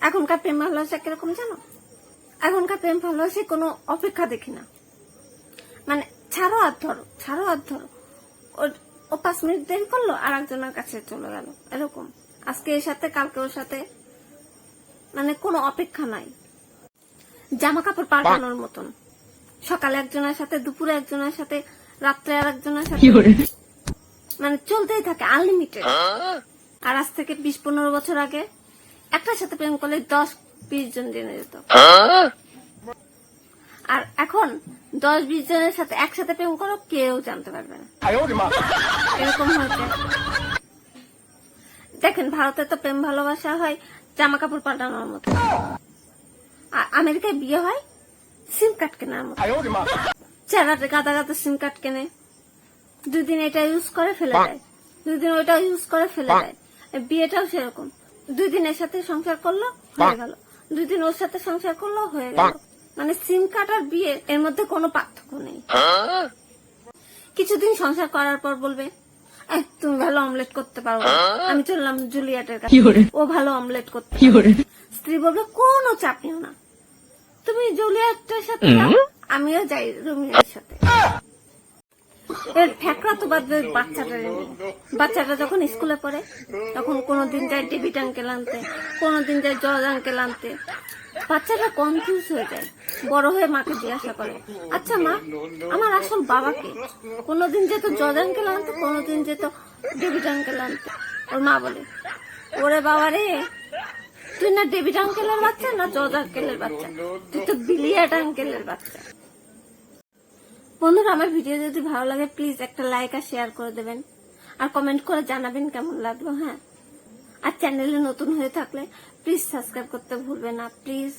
এখনকার প্রেম ভালোবাসা কীরকম জানো? এখনকার প্রেম ভালোবাসে কোনো অপেক্ষা দেখি না। মানে ছাড়ো আর ধরো ছাড়ো আর ধরো। ও- ও পাঁচ মিনিট দেরি করল আর একজনের কাছে চলে গেল। এরকম। আজকে এর সাথে কালকে ওর সাথে। মানে কোনো অপেক্ষা নাই। জামা কাপড় পাল্টানোর মতন। সকালে একজনের সাথে দুপুরে একজনের সাথে রাত্রে আর একজনের সাথে মানে চলতেই থাকে আনলিমিটেড আর আজ থেকে বিশ পনেরো বছর আগে একটার সাথে প্রেম করলে দশ বিশ জন জেনে যেত। আর এখন দশ বিশ জনের সাথে একসাথে প্রেম করো, কেউ জানতে পারবে না। এরকম হয়েছে। দেখেন, ভারতে তো প্রেম ভালোবাসা হয় জামা কাপড় পাল্টানোর মতো। আর আমেরিকায় বিয়ে হয় সিম কার্ড কেনার মতো। চেহারাতে গাদা গাদা সিম কার্ড কেনে। দুদিন এটা ইউজ করে ফেলে দেয়। দুদিন ওইটা ইউজ করে ফেলে দেয়। বিয়েটাও সেরকম। দুই দিন এর সাথে সংসার করল হয়ে গেল। দুই দিন ওর সাথে সংসার করল হয়ে গেল। মানে সিম কার্ড আর বিয়ে এর মধ্যে কোনো পার্থক্য নেই। কিছুদিন সংসার করার পর বলবে "এহ, তুমি ভালো অমলেট করতে পারো আমি চললাম জুলিয়েটের কাছে। ও ভালো অমলেট করতে পারে। স্ত্রী বলবে কোনো চাপ নিও না। তুমি জুলিয়েটের সাথে যাও আমিও যাই রুমিয়ার সাথে। এর ফ্যাকরা তো বাদ বাচ্চাটা। বাচ্চাটা যখন স্কুলে পড়ে, তখন কোনোদিন যায় ডেভিড আঙ্কেল আনতে কোনোদিন যায় জর্জ আঙ্কেল আনতে বাচ্চাটা কনফিউজ হয়ে যায়, বড় হয়ে মাকে জিজ্ঞাসা করে আচ্ছা মা, আমার আসল বাবাকে কোনোদিন যেত জর্জ আঙ্কেল আনতে কোনোদিন যেত ডেভিড আঙ্কেল আনতে ওর মা বলে, ওরে বাবা রে, তুই না ডেভিড আঙ্কেলের বাচ্চা না জর্জ আঙ্কেলের বাচ্চা? তুই তো বিলিয়ার্ড আঙ্কেলের বাচ্চা। বন্ধুরা, আমার ভিডিও যদি ভালো লাগে প্লিজ একটা লাইক আর শেয়ার করে দেবেন। আর কমেন্ট করে জানাবেন কেমন লাগল হ্যাঁ? আর চ্যানেলে নতুন হয়ে থাকলে প্লিজ সাবস্ক্রাইব করতে ভুলবেন না প্লিজ